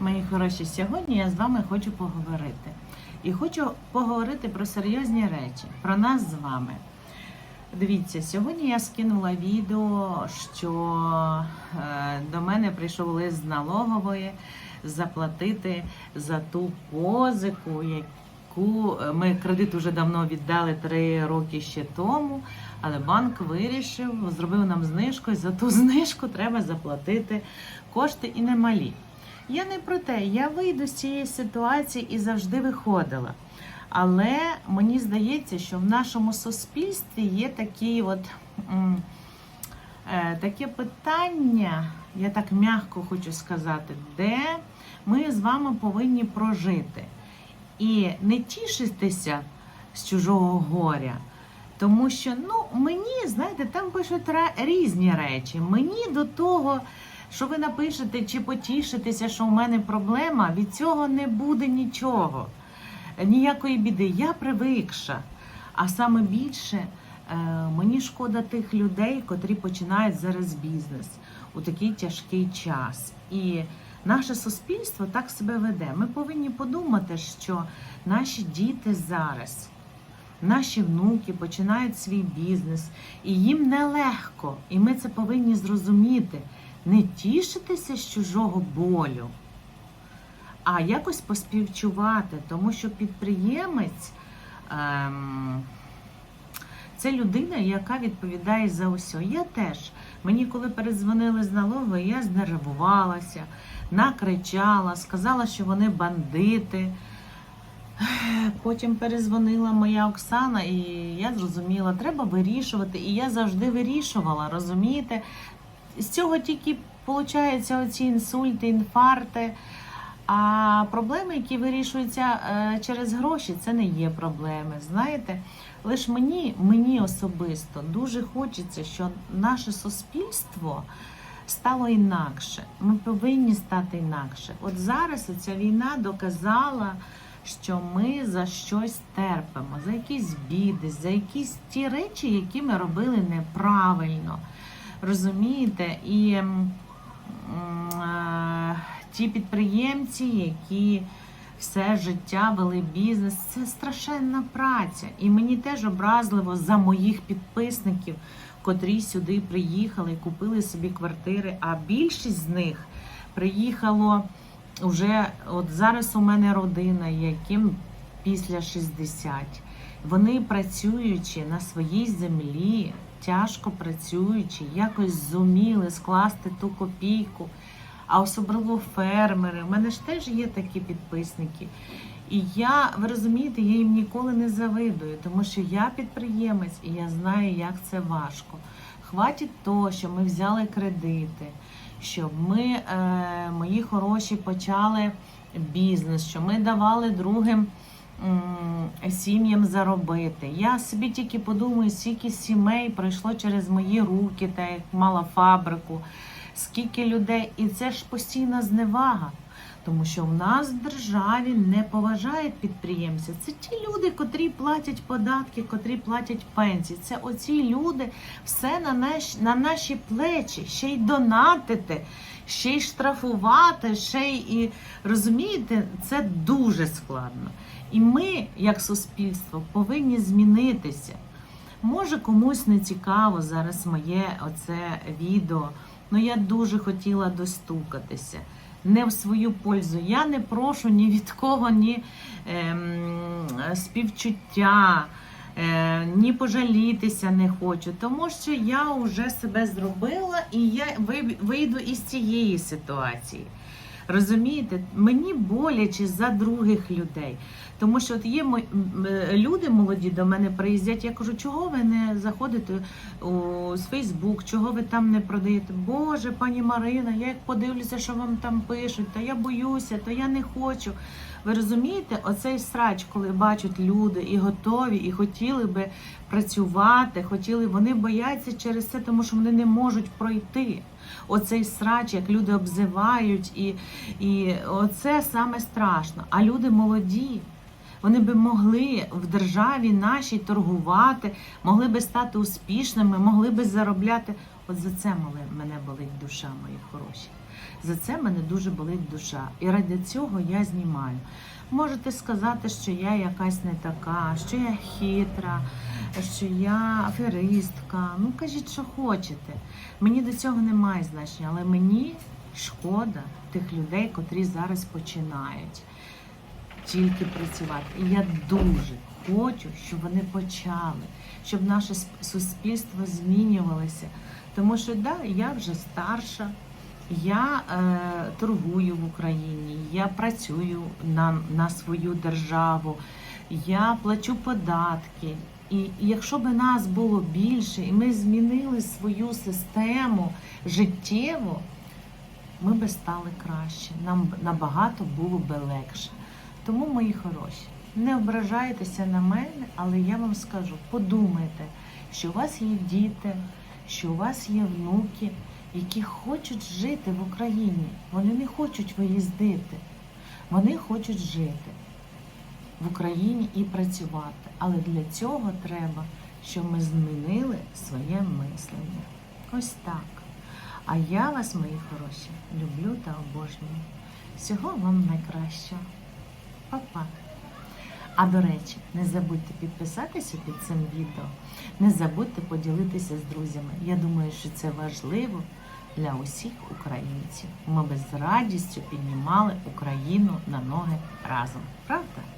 Мої хороші, сьогодні я з вами хочу поговорити. І хочу поговорити про серйозні речі, про нас з вами. Дивіться, сьогодні я скинула відео, що е, до мене прийшов лист з налогової заплатити за ту позику, яку е, ми кредит уже давно віддали три роки ще тому. Але банк вирішив, зробив нам знижку, і за ту знижку треба заплатити кошти і немалі. Я не про те, я вийду з цієї ситуації і завжди виходила. Але мені здається, що в нашому суспільстві є такі от, е, таке питання, я так м'яко хочу сказати, де ми з вами повинні прожити і не тішитися з чужого горя. Тому що ну, мені, знаєте, там пишуть різні речі. Мені до того, що ви напишете чи потішитеся, що в мене проблема, від цього не буде нічого, ніякої біди. Я привикша. А саме більше е, мені шкода тих людей, котрі починають зараз бізнес у такий тяжкий час. І наше суспільство так себе веде. Ми повинні подумати, що наші діти зараз. Наші внуки починають свій бізнес, і їм нелегко, і ми це повинні зрозуміти. Не тішитися з чужого болю, а якось поспівчувати, тому що підприємець ем, це людина, яка відповідає за усе. Я теж. Мені, коли передзвонили з налогової, я знервувалася, накричала, сказала, що вони бандити. Потім перезвонила моя Оксана, і я зрозуміла, треба вирішувати. І я завжди вирішувала, розумієте? З цього тільки виходить оці інсульти, інфаркти. А проблеми, які вирішуються е, через гроші, це не є проблеми. Знаєте, лише мені, мені особисто дуже хочеться, щоб наше суспільство стало інакше. Ми повинні стати інакше. От зараз ця війна доказала що ми за щось терпимо, за якісь біди, за якісь ті речі, які ми робили неправильно. Розумієте? І е, ті підприємці, які все життя вели бізнес, це страшенна праця. І мені теж образливо за моїх підписників, котрі сюди приїхали і купили собі квартири. А більшість з них приїхало вже от зараз у мене родина, яким після 60. Вони працюючи на своїй землі, тяжко працюючи, якось зуміли скласти ту копійку. А особливо фермери. У мене ж теж є такі підписники. І я, ви розумієте, я їм ніколи не завидую, тому що я підприємець і я знаю, як це важко. Хватить того, що ми взяли кредити, щоб ми, е, мої хороші, почали бізнес, що ми давали другим сім'ям заробити. Я собі тільки подумаю, скільки сімей пройшло через мої руки, так як мала фабрику, скільки людей, і це ж постійна зневага. Тому що в нас в державі не поважають підприємців. Це ті люди, котрі платять податки, котрі платять пенсії. Це оці люди все на наші, на наші плечі, ще й донатити, ще й штрафувати, ще й розумієте, це дуже складно. І ми, як суспільство, повинні змінитися. Може, комусь не цікаво зараз моє оце відео. Ну я дуже хотіла достукатися не в свою пользу. Я не прошу ні від кого, ні ем, співчуття, е, ні пожалітися не хочу, тому що я вже себе зробила і я вийду із цієї ситуації. Розумієте, мені боляче за других людей. Тому що от є люди молоді до мене приїздять. Я кажу, чого ви не заходите з Фейсбук, чого ви там не продаєте? Боже, пані Марина, я як подивлюся, що вам там пишуть, то я боюся, то я не хочу. Ви розумієте, оцей срач, коли бачать люди і готові, і хотіли би працювати, хотіли, вони бояться через це, тому що вони не можуть пройти. Оцей срач, як люди обзивають, і, і оце саме страшно. А люди молоді. Вони би могли в державі нашій торгувати, могли би стати успішними, могли би заробляти. От за це мене болить душа, мої хороші. За це мене дуже болить душа. І ради цього я знімаю. Можете сказати, що я якась не така, що я хитра, що я аферистка. Ну кажіть, що хочете. Мені до цього немає значення, але мені шкода тих людей, котрі зараз починають тільки працювати. І я дуже хочу, щоб вони почали, щоб наше суспільство змінювалося. Тому що да, я вже старша, я е, торгую в Україні, я працюю на, на свою державу, я плачу податки. І якщо б нас було більше, і ми змінили свою систему життєву, ми би стали краще. Нам набагато було би легше. Тому, мої хороші, не ображайтеся на мене, але я вам скажу: подумайте, що у вас є діти, що у вас є внуки, які хочуть жити в Україні. Вони не хочуть виїздити, вони хочуть жити в Україні і працювати. Але для цього треба, щоб ми змінили своє мислення. Ось так. А я вас, мої хороші, люблю та обожнюю. Всього вам найкращого. Па-па. А до речі, не забудьте підписатися під цим відео, не забудьте поділитися з друзями. Я думаю, що це важливо для усіх українців. Ми би з радістю піднімали Україну на ноги разом. Правда?